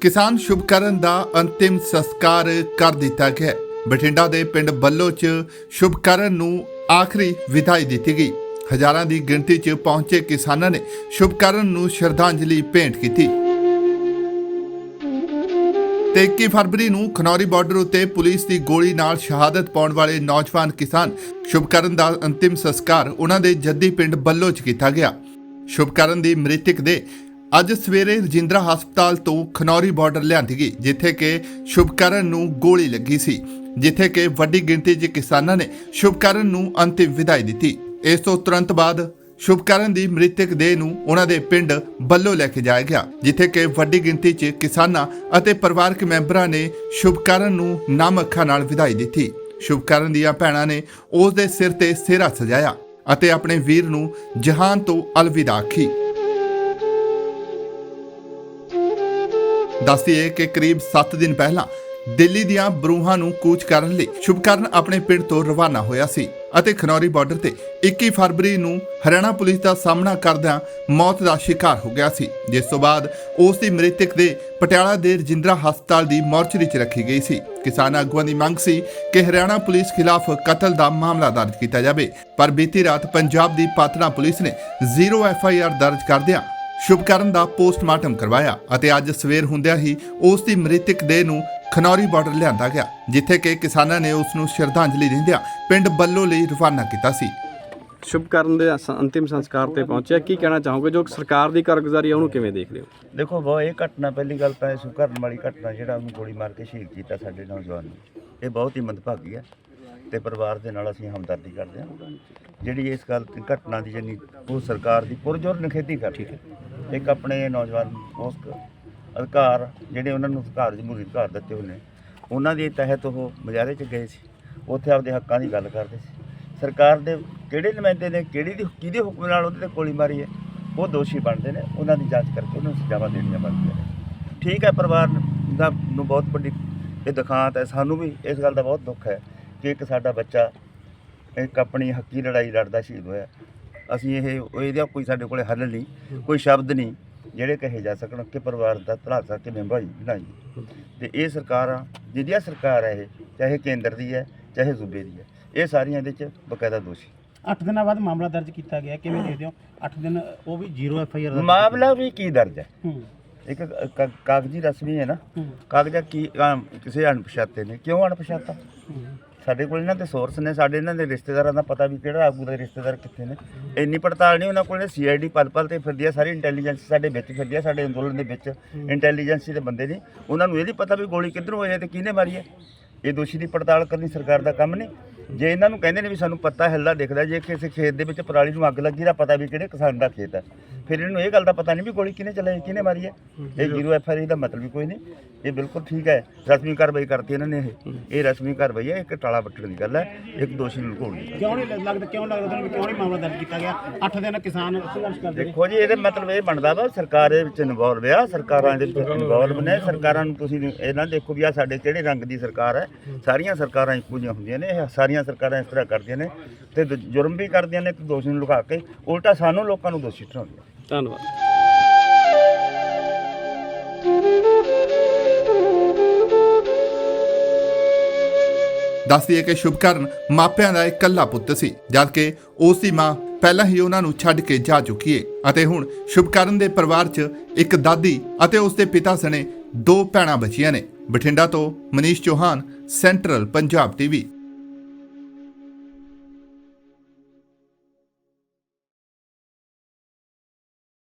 ਕਿਸਾਨ ਸ਼ੁਭਕਰਨ ਦਾ ਅੰਤਿਮ ਸੰਸਕਾਰ ਕਰ ਦਿੱਤਾ ਗਿਆ। ਬਠਿੰਡਾ ਦੇ ਪਿੰਡ ਬੱਲੋ 'ਚ ਸ਼ੁਭਕਰਨ ਨੂੰ ਆਖਰੀ ਵਿਦਾਈ ਦਿੱਤੀ ਗਈ। ਹਜ਼ਾਰਾਂ ਦੀ ਗਿਣਤੀ 'ਚ ਪਹੁੰਚੇ ਕਿਸਾਨਾਂ ਨੇ ਸ਼ੁਭਕਰਨ ਨੂੰ ਸ਼ਰਧਾਂਜਲੀ ਭੇਂਟ ਕੀਤੀ। ਤੇ 21 ਫਰਵਰੀ ਨੂੰ ਖਨੌਰੀ ਬਾਰਡਰ ਉੱਤੇ ਪੁਲਿਸ ਦੀ ਗੋਲੀ ਨਾਲ ਸ਼ਹਾਦਤ ਪਾਉਣ ਵਾਲੇ ਨੌਜਵਾਨ ਕਿਸਾਨ ਸ਼ੁਭਕਰਨ ਦਾ ਅੰਤਿਮ ਸੰਸਕਾਰ ਉਹਨਾਂ ਦੇ ਜੱਦੀ ਪਿੰਡ ਬੱਲੋ 'ਚ ਕੀਤਾ ਗਿਆ। ਸ਼ੁਭਕਰਨ ਦੀ ਮ੍ਰਿਤਕ ਦੇ ਅੱਜ ਸਵੇਰੇ ਰਜਿੰਦਰਾ ਹਸਪਤਾਲ ਤੋਂ ਖਨੌਰੀ ਬਾਰਡਰ ਲਿਆਂਦੀ ਗਈ, ਜਿੱਥੇ ਕਿ ਸ਼ੁਭਕਰਨ ਨੂੰ ਗੋਲੀ ਲੱਗੀ ਸੀ, ਜਿੱਥੇ ਕਿ ਵੱਡੀ ਗਿਣਤੀ 'ਚ ਕਿਸਾਨਾਂ ਨੇ ਸ਼ੁਭਕਰਨ ਨੂੰ ਅੰਤਿਮ ਵਿਦਾਈ ਦਿੱਤੀ। ਇਸ ਤੋਂ ਤੁਰੰਤ ਬਾਅਦ ਸ਼ੁਭਕਰਨ ਦੀ ਮ੍ਰਿਤਕ ਦੇਹ ਨੂੰ ਉਹਨਾਂ ਦੇ ਪਿੰਡ ਬੱਲੋ ਲੈ ਕੇ ਜਾਇਆ ਗਿਆ, ਜਿੱਥੇ ਕਿ ਵੱਡੀ ਗਿਣਤੀ 'ਚ ਕਿਸਾਨਾਂ ਅਤੇ ਪਰਿਵਾਰਕ ਮੈਂਬਰਾਂ ਨੇ ਸ਼ੁਭਕਰਨ ਨੂੰ ਨਮ ਅੱਖਾਂ ਨਾਲ ਵਿਦਾਈ ਦਿੱਤੀ। ਸ਼ੁਭਕਰਨ ਦੀਆਂ ਭੈਣਾਂ ਨੇ ਉਸ ਦੇ ਸਿਰ ਤੇ ਸਿਹਰਾ ਸਜਾਇਆ ਅਤੇ ਆਪਣੇ ਵੀਰ ਨੂੰ ਜਹਾਨ ਤੋਂ ਅਲਵਿਦਾ ਆਖੀ। ਦੱਸਦੀਏ ਕਿ ਕਰੀਬ 7 ਦਿਨ ਪਹਿਲਾਂ ਦਿੱਲੀ ਦੀਆਂ ਬਰੂਹਾਂ ਨੂੰ ਕੂਚ ਕਰਨ ਲਈ ਸ਼ੁਭਕਰਨ ਆਪਣੇ ਪਿੰਡ ਤੋਂ ਰਵਾਨਾ ਹੋਇਆ ਸੀ ਅਤੇ ਖਨੌਰੀ ਬਾਰਡਰ ਤੇ 21 ਫਰਵਰੀ ਨੂੰ ਹਰਿਆਣਾ ਪੁਲਿਸ ਦਾ ਸਾਹਮਣਾ ਕਰਦਿਆਂ ਮੌਤ ਦਾ ਸ਼ਿਕਾਰ ਹੋ ਗਿਆ ਸੀ, ਜਿਸ ਤੋਂ ਬਾਅਦ ਉਸ ਦੀ ਮ੍ਰਿਤਕ ਦੇ ਪਟਿਆਲਾ ਦੇ ਰਜਿੰਦਰਾ ਹਸਪਤਾਲ ਦੀ ਮੋਰਚਰੀ 'ਚ ਰੱਖੀ ਗਈ ਸੀ। ਕਿਸਾਨ ਆਗੂਆਂ ਦੀ ਮੰਗ ਸੀ ਕਿ ਹਰਿਆਣਾ ਪੁਲਿਸ ਖਿਲਾਫ ਕਤਲ ਦਾ ਮਾਮਲਾ ਦਰਜ ਕੀਤਾ ਜਾਵੇ, ਪਰ ਬੀਤੀ ਰਾਤ ਪੰਜਾਬ ਦੀ ਪਾਤੜਾ ਪੁਲਿਸ ਨੇ ਜ਼ੀਰੋ ਐਫ ਆਈ ਆਰ ਦਰਜ ਕਰਦਿਆਂ ਸ਼ੁਭਕਰਨ ਦਾ ਪੋਸਟਮਾਰਟਮ ਕਰਵਾਇਆ ਅਤੇ ਅੱਜ ਸਵੇਰ ਹੁੰਦਿਆਂ ਹੀ ਉਸ ਦੀ ਮ੍ਰਿਤਕ ਦੇਹ ਨੂੰ ਖਨੌਰੀ ਬਾਰਡਰ ਲਿਆਂਦਾ ਗਿਆ ਜਿੱਥੇ ਕਿ ਕਿਸਾਨਾਂ ਨੇ ਉਸ ਨੂੰ ਸ਼ਰਧਾਂਜਲੀ ਦਿੰਦਿਆਂ ਪਿੰਡ ਬੱਲੋ ਲਈ ਰਵਾਨਾ ਕੀਤਾ ਸੀ। ਸ਼ੁਭਕਰਨ ਦੇ ਅਸ- ਅੰਤਿਮ ਸੰਸਕਾਰ ਤੇ ਪਹੁੰਚਿਆ। ਕੀ ਕਹਿਣਾ ਚਾਹੋਗੇ? ਜੋ ਸਰਕਾਰ ਦੀ ਕਾਰਗੁਜ਼ਾਰੀ ਹੈ ਉਹਨੂੰ ਕਿਵੇਂ ਦੇਖਦੇ ਹੋ? ਦੇਖੋ ਬਹੁਤ ਇਹ ਘਟਨਾ ਪਹਿਲੀ ਗੱਲ ਤਾਂ ਇਹ ਸੁਕਰਨ ਵਾਲੀ ਘਟਨਾ ਜਿਹੜਾ ਉਹਨੂੰ ਗੋਲੀ ਮਾਰ ਕੇ ਸ਼ਹੀਦ ਕੀਤਾ ਸਾਡੇ ਨੌਜਵਾਨ ਨੂੰ। ਇਹ ਬਹੁਤ ਹੀ ਮੰਦਭਾਗੀ ਹੈ ਤੇ ਪਰਿਵਾਰ ਦੇ ਨਾਲ ਅਸੀਂ ਹਮਦਰਦੀ ਕਰਦੇ ਹਾਂ। ਜਿਹੜੀ ਇਸ ਗੱਲ ਦੀ ਘਟਨਾ ਦੀ ਜਾਨੀ ਉਹ ਸਰਕਾਰ ਦੀ ਪੁਰਜੋਰ ਨਿਖੇਧੀ ਕਰ ਰਹੀ ਹੈ। ਇੱਕ ਆਪਣੇ ਨੌਜਵਾਨ ਉਸ ਅਧਿਕਾਰ, ਜਿਹੜੇ ਉਹਨਾਂ ਨੂੰ ਅਧਿਕਾਰ, ਜਮਹੂਰੀ ਅਧਿਕਾਰ ਦਿੱਤੇ ਹੋਏ ਨੇ, ਉਹਨਾਂ ਦੇ ਤਹਿਤ ਉਹ ਮੁਜ਼ਾਹਰੇ 'ਚ ਗਏ ਸੀ। ਉੱਥੇ ਆਪਦੇ ਹੱਕਾਂ ਦੀ ਗੱਲ ਕਰਦੇ ਸੀ। ਸਰਕਾਰ ਦੇ ਕਿਹੜੇ ਨੁਮਾਇੰਦੇ ਨੇ, ਕਿਹੜੀ ਦੀ, ਕਿਹਦੇ ਹੁਕਮ ਨਾਲ ਉਹਦੇ ਤੇ ਗੋਲੀ ਮਾਰੀ ਹੈ, ਉਹ ਦੋਸ਼ੀ ਬਣਦੇ ਨੇ। ਉਹਨਾਂ ਦੀ ਜਾਂਚ ਕਰਕੇ ਉਹਨਾਂ ਨੂੰ ਸਜ਼ਾਵਾਂ ਦੇਣੀਆਂ ਬਣਦੀਆਂ ਨੇ। ਠੀਕ ਹੈ, ਪਰਿਵਾਰ ਦਾ ਨੂੰ ਬਹੁਤ ਵੱਡੀ ਇਹ ਦੁਖਾਂਤ ਹੈ। ਸਾਨੂੰ ਵੀ ਇਸ ਗੱਲ ਦਾ ਬਹੁਤ ਦੁੱਖ ਹੈ ਕਿ ਇੱਕ ਸਾਡਾ ਬੱਚਾ ਇੱਕ ਆਪਣੀ ਹੱਕੀ ਲੜਾਈ, ਲੜਦਾ ਸ਼ਹੀਦ ਹੋਇਆ। ਅਸੀਂ ਇਹ ਇਹਦਾ ਕੋਈ ਸਾਡੇ ਕੋਲੇ ਹੱਲ ਨਹੀਂ ਕੋਈ ਸ਼ਬਦ ਨਹੀਂ ਜਿਹੜੇ ਕਹੇ ਜਾ ਸਕਣ ਕਿ ਪਰਿਵਾਰ ਦਾ ਧਰਾਸਾ ਕਿਵੇਂ ਭਾਈ ਬਣਾਈ। ਤੇ ਇਹ ਸਰਕਾਰਾਂ ਜਿਹੜੀਆਂ ਸਰਕਾਰ ਹੈ ਇਹ ਚਾਹੇ ਕੇਂਦਰ ਦੀ ਹੈ ਚਾਹੇ ਸੂਬੇ ਦੀ ਹੈ ਇਹ ਸਾਰੀਆਂ ਇਹਦੇ ਚ ਬਕਾਇਦਾ ਦੋਸ਼ੀ। 8 ਦਿਨਾਂ ਬਾਅਦ ਮਾਮਲਾ ਦਰਜ ਕੀਤਾ ਗਿਆ ਕਿਵੇਂ ਦੇਖਦੇ ਹੋ? 8 ਦਿਨ ਉਹ ਵੀ ਜ਼ੀਰੋ ਐਫ ਆਈ ਆਰ ਮਾਮਲਾ ਵੀ ਕੀ ਦਰਜ ਹੈ? ਇੱਕ ਕਾਗਜ਼ੀ ਰਸਮੀ ਹੈ ਨਾ। ਕਾਗਜ਼ਾਂ ਕੀ ਕਿਸੇ ਅਣਪਛਾਤੇ ਨੇ ਕਿਉਂ ਅਣਪਛਾਤਾ। ਸਾਡੇ ਕੋਲ ਇਹਨਾਂ ਦੇ ਸੋਰਸ ਨੇ ਸਾਡੇ ਇਹਨਾਂ ਦੇ ਰਿਸ਼ਤੇਦਾਰਾਂ ਦਾ ਪਤਾ ਵੀ ਕਿਹੜਾ ਆਗੂ ਦੇ ਰਿਸ਼ਤੇਦਾਰ ਕਿੱਥੇ ਨੇ। ਇੰਨੀ ਪੜਤਾਲ ਨਹੀਂ ਉਹਨਾਂ ਕੋਲ ਸੀਆਈਡੀ ਪਲ ਪਲ ਤੇ ਫਿਰਦੀ ਆ ਸਾਰੀ ਇੰਟੈਲੀਜੈਂਸ ਸਾਡੇ ਵਿੱਚ ਫਿਰਦੀ ਆ ਸਾਡੇ ਅੰਦੋਲਨ ਦੇ ਵਿੱਚ। ਇੰਟੈਲੀਜੈਂਸ ਦੇ ਬੰਦੇ ਨੇ। ਉਹਨਾਂ ਨੂੰ ਇਹ ਨਹੀਂ ਪਤਾ ਵੀ ਗੋਲੀ ਕਿੱਧਰੋਂ ਹੋਈ ਹੈ ਤੇ ਕਿਹਨੇ ਮਾਰੀ ਹੈ। ਇਹ ਦੋਸ਼ੀ ਦੀ ਪੜਤਾਲ ਕਰਨੀ ਸਰਕਾਰ ਦਾ ਕੰਮ ਨਹੀਂ ਜੇ ਇਹਨਾਂ ਨੂੰ ਕਹਿੰਦੇ ਨੇ ਵੀ ਸਾਨੂੰ ਪਤਾ ਹਿੱਲਦਾ ਦਿਖਦਾ ਜੇ ਕਿਸੇ ਖੇਤ ਦੇ ਵਿੱਚ ਪਰਾਲੀ ਨੂੰ ਅੱਗ ਲੱਗੀ ਦਾ ਪਤਾ ਵੀ ਕਿਹੜੇ ਕਿਸਾਨ ਦਾ ਖੇਤ ਹੈ। ਫਿਰ ਇਹਨਾਂ ਨੂੰ ਇਹ ਗੱਲ ਦਾ ਪਤਾ ਨਹੀਂ ਵੀ ਗੋਲੀ ਕਿਹਨੇ ਚਲਾਈ ਕਿਹਨੇ ਮਾਰੀ ਹੈ। ਇਹ ਜ਼ੀਰੋ ਐਫ ਆਈ ਦਾ ਮਤਲਬ ਵੀ ਕੋਈ ਨਹੀਂ। ਇਹ ਬਿਲਕੁਲ ਠੀਕ ਹੈ। ਰਸਮੀ ਕਾਰਵਾਈ ਕਰਤੀ ਇਹਨਾਂ ਨੇ ਇਹ। ਇਹ ਰਸਮੀ ਕਾਰਵਾਈ ਹੈ ਇੱਕ ਟਾਲਾ ਵੱਟਣ ਦੀ ਗੱਲ ਹੈ ਇੱਕ ਦੋਸ਼ੀ ਨੂੰ ਲੁਕਾਉਣ ਦੀ ਕਿਉਂ ਨਹੀਂ ਲੱਗਦਾ ਕਿਉਂ ਲੱਗਦਾ ਤੁਹਾਨੂੰ ਕਿਉਂ ਨਹੀਂ ਮਾਮਲਾ ਦਰਜ ਕੀਤਾ ਗਿਆ? 8 ਦਿਨ ਕਿਸਾਨ ਸੰਘਰਸ਼ ਕਰਦੇ ਦੇਖੋ ਜੀ ਇਹਦੇ ਮਤਲਬ ਇਹ ਬਣਦਾ ਵਾ ਸਰਕਾਰ ਦੇ ਵਿੱਚ ਇਨਵੋਲਵ ਆ ਸਰਕਾਰਾਂ ਦੇ ਵਿੱਚ ਇਨਵੋਲਵ ਨੇ। ਸਰਕਾਰਾਂ ਨੂੰ ਤੁਸੀਂ ਇਹ ਨਾ ਦੇਖੋ ਵੀ ਆ ਸਾਡੇ ਕਿਹੜੇ ਰੰਗ ਦੀ ਸਰਕਾਰ ਹੈ। ਸਾਰੀਆਂ ਸਰਕਾਰਾਂ ਇੱਕੋ ਜਿਹੀਆਂ ਹੁੰਦੀਆਂ ਨੇ ਇਹ ਸਾਰੀਆਂ ਸਰਕਾਰਾਂ ਇਸ ਤਰ੍ਹਾਂ ਕਰਦੀਆਂ ਨੇ ਤੇ ਜੁਰਮ ਵੀ ਕਰਦੀਆਂ ਨੇ ਇੱਕ ਦੋਸ਼ੀ ਨੂੰ ਲੁਕਾ ਕੇ। ਉਲਟਾ ਸਾਨੂੰ ਲੋਕਾਂ ਨੂੰ ਦੋਸ਼ੀ ਠਹਿਰਾਉਂਦੀਆਂ ਧੰਨਵਾਦ। ਦੱਸਦੀਏ ਕਿ ਸ਼ੁਭਕਰਨ ਮਾਪਿਆਂ ਦਾ ਇਕੱਲਾ ਪੁੱਤ ਸੀ, ਜਦਕਿ ਉਸ ਦੀ ਮਾਂ ਪਹਿਲਾਂ ਹੀ ਉਹਨਾਂ ਨੂੰ ਛੱਡ ਕੇ ਜਾ ਚੁੱਕੀ ਏ ਅਤੇ ਹੁਣ ਸ਼ੁਭਕਰਨ ਦੇ ਪਰਿਵਾਰ 'ਚ ਇੱਕ ਦਾਦੀ ਅਤੇ ਉਸ ਦੇ ਪਿਤਾ ਸਣੇ ਦੋ ਭੈਣਾਂ ਬਚੀਆਂ ਨੇ। ਬਠਿੰਡਾ ਤੋਂ ਮਨੀਸ਼ ਚੌਹਾਨ, ਸੈਂਟਰਲ ਪੰਜਾਬ ਟੀਵੀ